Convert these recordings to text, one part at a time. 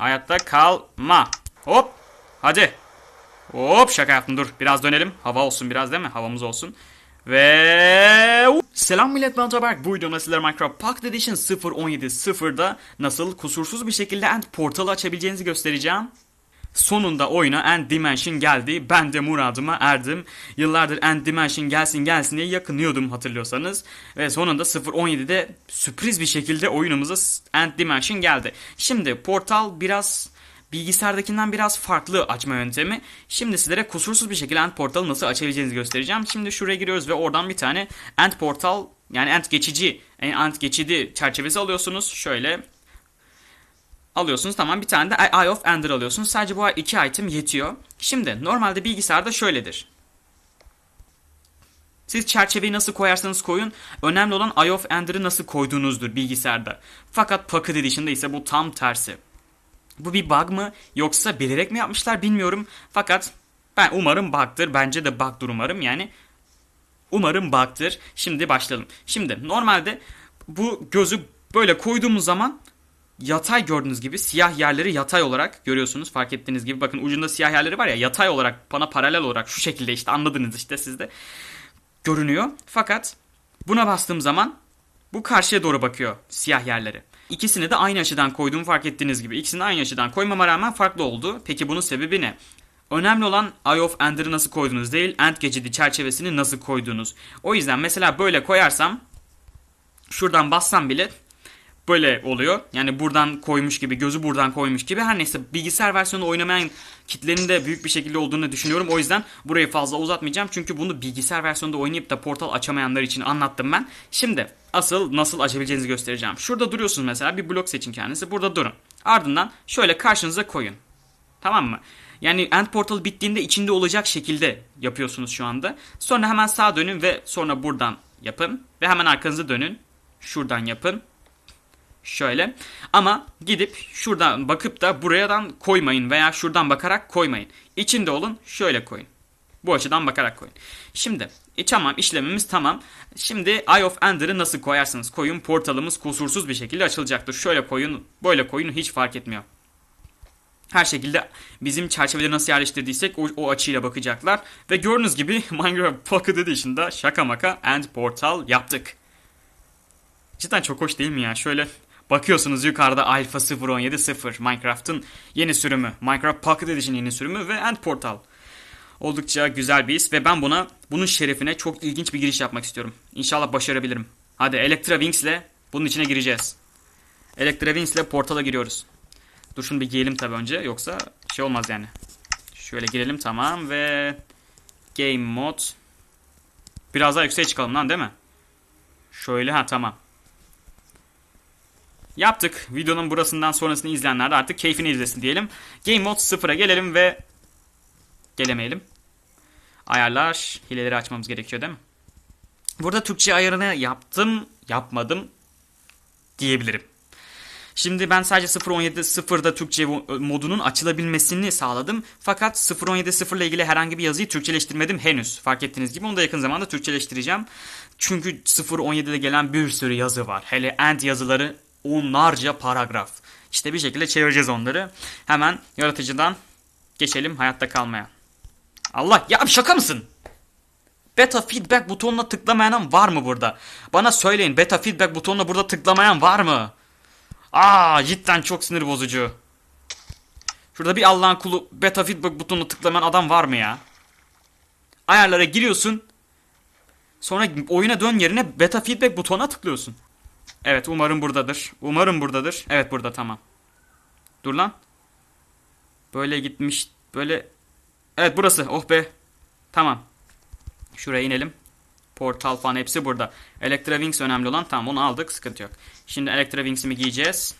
Hayatta kalma. Hop. Hadi. Hop şaka yaptım dur. Biraz dönelim. Hava olsun biraz değil mi? Havamız olsun. Ve Selam millet ben Taberk. Bu videomda sizlere Minecraft Pocket Edition 0.17.0'da nasıl kusursuz bir şekilde End portalı açabileceğinizi göstereceğim. Sonunda oyuna End Dimension geldi. Ben de muradıma erdim. Yıllardır End Dimension gelsin gelsin diye yakınıyordum hatırlıyorsanız. Ve sonunda 0.17'de sürpriz bir şekilde oyunumuza End Dimension geldi. Şimdi portal biraz bilgisayardakinden biraz farklı açma yöntemi. Şimdi sizlere kusursuz bir şekilde End portalı nasıl açabileceğinizi göstereceğim. Şimdi şuraya giriyoruz ve oradan bir tane End portal yani End geçici, End geçidi çerçevesi alıyorsunuz. Şöyle alıyorsunuz. Tamam bir tane de Eye of Ender alıyorsunuz. Sadece bu iki item yetiyor. Şimdi normalde bilgisayarda şöyledir. Siz çerçeveyi nasıl koyarsanız koyun. Önemli olan Eye of Ender'ı nasıl koyduğunuzdur bilgisayarda. Fakat Pocket Edition'da ise bu tam tersi. Bu bir bug mı yoksa bilerek mi yapmışlar bilmiyorum. Fakat ben umarım bug'tır. Bence de bug'dur umarım. Yani umarım bug'tır. Şimdi başlayalım. Şimdi normalde bu gözü böyle koyduğumuz zaman yatay gördüğünüz gibi siyah yerleri yatay olarak görüyorsunuz. Fark ettiğiniz gibi bakın ucunda siyah yerleri var ya yatay olarak bana paralel olarak şu şekilde işte anladınız işte sizde görünüyor. Fakat buna bastığım zaman bu karşıya doğru bakıyor siyah yerleri. İkisini de aynı açıdan koyduğumu fark ettiğiniz gibi. İkisini aynı açıdan koymama rağmen farklı oldu. Peki bunun sebebi ne? Önemli olan Eye of Ender'ı nasıl koydunuz değil, End geçidi çerçevesini nasıl koydunuz. O yüzden mesela böyle koyarsam, şuradan bassam bile böyle oluyor. Yani buradan koymuş gibi, gözü buradan koymuş gibi. Her neyse bilgisayar versiyonu oynamayan kitlerin de büyük bir şekilde olduğunu düşünüyorum. O yüzden burayı fazla uzatmayacağım. Çünkü bunu bilgisayar versiyonunda oynayıp da portal açamayanlar için anlattım ben. Şimdi asıl nasıl açabileceğinizi göstereceğim. Şurada duruyorsunuz mesela bir blok seçin kendinizi. Burada durun. Ardından şöyle karşınıza koyun. Tamam mı? Yani end portal bittiğinde içinde olacak şekilde yapıyorsunuz şu anda. Sonra hemen sağa dönün ve sonra buradan yapın. Ve hemen arkanıza dönün. Şuradan yapın. Şöyle. Ama gidip şuradan bakıp da buradan koymayın veya şuradan bakarak koymayın. İçinde olun şöyle koyun. Bu açıdan bakarak koyun. Şimdi e, tamam işlemimiz tamam. Şimdi Eye of Ender'ı nasıl koyarsanız koyun portalımız kusursuz bir şekilde açılacaktır. Şöyle koyun böyle koyun hiç fark etmiyor. Her şekilde bizim çerçeveleri nasıl yerleştirdiysek o, o açıyla bakacaklar. Ve gördüğünüz gibi Minecraft Pocket Edition'da şaka maka End Portal yaptık. Cidden çok hoş değil mi ya? Şöyle bakıyorsunuz yukarıda Alpha 0.17.0 Minecraft'ın yeni sürümü. Minecraft Pocket Edition yeni sürümü ve End Portal. Oldukça güzel bir his ve ben buna bunun şerefine çok ilginç bir giriş yapmak istiyorum. İnşallah başarabilirim. Hadi Electra Wings ile bunun içine gireceğiz. Electra Wings ile portala giriyoruz. Dur şunu bir giyelim tabi önce yoksa şey olmaz yani. Şöyle girelim tamam ve Game Mode Biraz daha yükseğe çıkalım lan değil mi? Şöyle ha tamam. Yaptık. Videonun burasından sonrasını izleyenler de artık keyfini izlesin diyelim. Game Mode 0'a gelelim ve gelemeyelim. Ayarlar, hileleri açmamız gerekiyor değil mi? Burada Türkçe ayarını yaptım, yapmadım diyebilirim. Şimdi ben sadece 0.17.0'da Türkçe modunun açılabilmesini sağladım. Fakat 0.17.0 ile ilgili herhangi bir yazıyı Türkçeleştirmedim henüz. Fark ettiğiniz gibi onu da yakın zamanda Türkçeleştireceğim. Çünkü 0.17'de gelen bir sürü yazı var. Hele end yazıları onlarca paragraf. İşte bir şekilde çevireceğiz onları. Hemen yaratıcıdan geçelim hayatta kalmaya. Allah ya şaka mısın? Beta feedback butonuna tıklamayan var mı burada? Bana söyleyin beta feedback butonuna burada tıklamayan var mı? Aa cidden çok sinir bozucu. Şurada bir Allah'ın kulu beta feedback butonuna tıklamayan adam var mı ya? Ayarlara giriyorsun. Sonra oyuna dön yerine beta feedback butonuna tıklıyorsun. Evet umarım buradadır. Umarım buradadır. Evet burada tamam. Dur lan. Böyle gitmiş. Böyle. Evet burası. Oh be. Tamam. Şuraya inelim. Portal falan hepsi burada. Electra Wings önemli olan. Tamam onu aldık. Sıkıntı yok. Şimdi Electra Wings'imi giyeceğiz.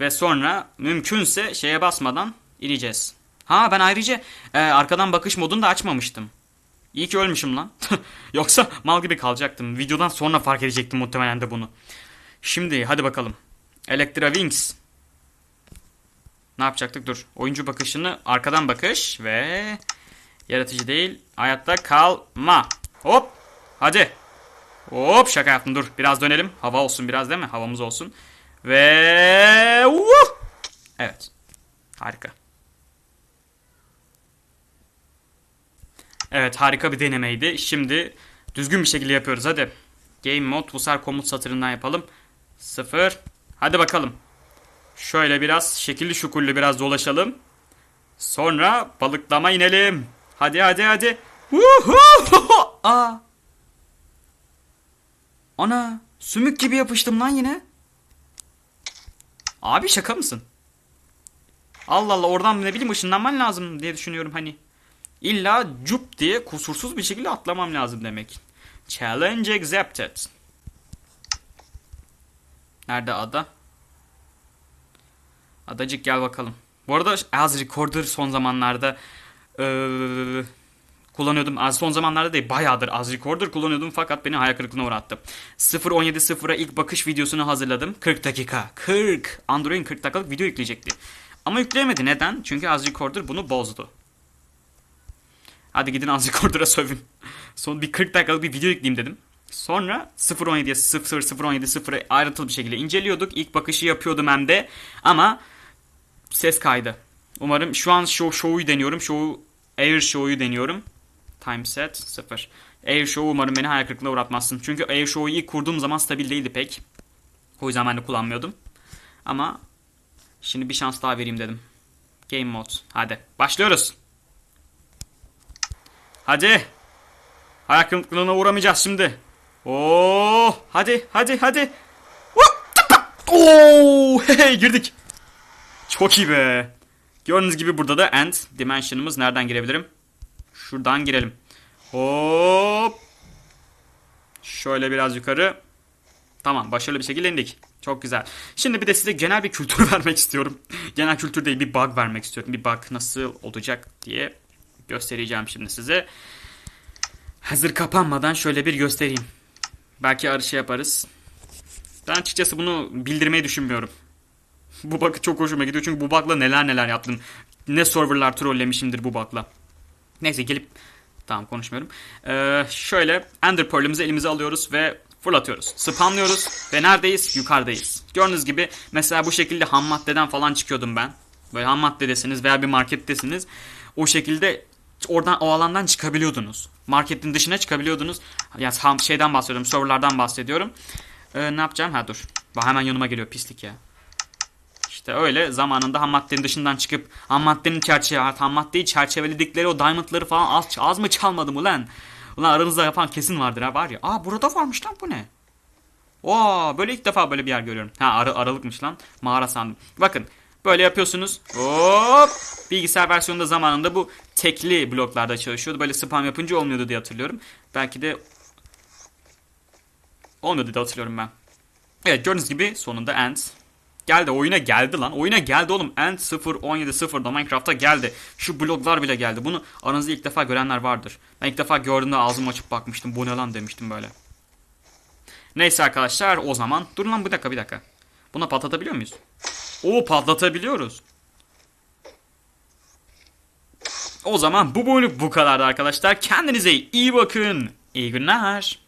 Ve sonra mümkünse şeye basmadan ineceğiz. Ha ben ayrıca e, arkadan bakış modunu da açmamıştım. İyi ki ölmüşüm lan. Yoksa mal gibi kalacaktım. Videodan sonra fark edecektim muhtemelen de bunu. Şimdi hadi bakalım. Electra Wings. Ne yapacaktık? Dur. Oyuncu bakışını arkadan bakış ve yaratıcı değil. Hayatta kalma. Hop. Hadi. Hop şaka yaptım dur. Biraz dönelim. Hava olsun biraz değil mi? Havamız olsun. Ve uh! Evet. Harika. Evet harika bir denemeydi. Şimdi düzgün bir şekilde yapıyoruz hadi. Game mode sefer komut satırından yapalım. Sıfır. Hadi bakalım. Şöyle biraz şekilli şukullu biraz dolaşalım. Sonra balıklama inelim. Hadi hadi hadi. Aa. Ana sümük gibi yapıştım lan yine. Abi şaka mısın? Allah Allah oradan ne bileyim ışınlanman lazım diye düşünüyorum hani. İlla cup diye kusursuz bir şekilde atlamam lazım demek. Challenge accepted. Nerede ada? Adacık gel bakalım. Bu arada az recorder son zamanlarda eee, kullanıyordum. Az son zamanlarda değil bayağıdır az recorder kullanıyordum fakat beni hayal kırıklığına uğrattı. 0.17.0'a ilk bakış videosunu hazırladım. 40 dakika. 40. Android'in 40 dakikalık video yükleyecekti. Ama yükleyemedi. Neden? Çünkü az recorder bunu bozdu. Hadi gidin az recorder'a sövün. Son bir 40 dakikalık bir video yükleyeyim dedim. Sonra 0.17'ye 0 0.17.0'ı ayrıntılı bir şekilde inceliyorduk. İlk bakışı yapıyordum hem de. Ama ses kaydı. Umarım şu an show show'u deniyorum. Show Air show'u deniyorum. Time set 0. Air show umarım beni hayal kırıklığına uğratmazsın. Çünkü Air show'u ilk kurduğum zaman stabil değildi pek. O yüzden ben de kullanmıyordum. Ama şimdi bir şans daha vereyim dedim. Game mode. Hadi başlıyoruz. Hadi. Hayal kırıklığına uğramayacağız şimdi. Oo, hadi hadi hadi. Oo, hey girdik. Çok iyi be. Gördüğünüz gibi burada da end dimension'ımız nereden girebilirim? Şuradan girelim. Hop. Şöyle biraz yukarı. Tamam başarılı bir şekilde indik. Çok güzel. Şimdi bir de size genel bir kültür vermek istiyorum. genel kültür değil bir bug vermek istiyorum. Bir bug nasıl olacak diye göstereceğim şimdi size. Hazır kapanmadan şöyle bir göstereyim. Belki arı şey yaparız. Ben açıkçası bunu bildirmeyi düşünmüyorum. Bu bug çok hoşuma gidiyor çünkü bu bug'la neler neler yaptım. Ne serverlar trollemişimdir bu bug'la. Neyse gelip tamam konuşmuyorum. Ee, şöyle Ender Pearl'ümüzü elimize alıyoruz ve fırlatıyoruz. Spamlıyoruz ve neredeyiz? Yukarıdayız. Gördüğünüz gibi mesela bu şekilde ham maddeden falan çıkıyordum ben. Böyle ham maddedesiniz veya bir markettesiniz. O şekilde oradan o alandan çıkabiliyordunuz. Marketin dışına çıkabiliyordunuz. Yani ham şeyden bahsediyorum, serverlardan bahsediyorum. Ee, ne yapacağım? Ha dur. Bak hemen yanıma geliyor pislik ya. İşte öyle zamanında ham maddenin dışından çıkıp ham maddenin çerçeve, ham maddeyi çerçeveledikleri o diamondları falan az, az mı çalmadım ulan? Ulan aranızda yapan kesin vardır ha var ya. Aa burada varmış lan bu ne? Oo böyle ilk defa böyle bir yer görüyorum. Ha ara, aralıkmış lan. Mağara sandım. Bakın böyle yapıyorsunuz. Hop. Bilgisayar versiyonunda zamanında bu tekli bloklarda çalışıyordu. Böyle spam yapınca olmuyordu diye hatırlıyorum. Belki de olmuyordu diye hatırlıyorum ben. Evet gördüğünüz gibi sonunda end. Geldi oyuna geldi lan. Oyuna geldi oğlum. End 0.17.0'da Minecraft'a geldi. Şu bloklar bile geldi. Bunu aranızda ilk defa görenler vardır. Ben ilk defa gördüğümde ağzımı açıp bakmıştım. Bu ne lan demiştim böyle. Neyse arkadaşlar o zaman. Durun lan bir dakika bir dakika. Buna patlatabiliyor muyuz? Oo patlatabiliyoruz. O zaman bu bölüm bu kadardı arkadaşlar. Kendinize iyi bakın. İyi günler.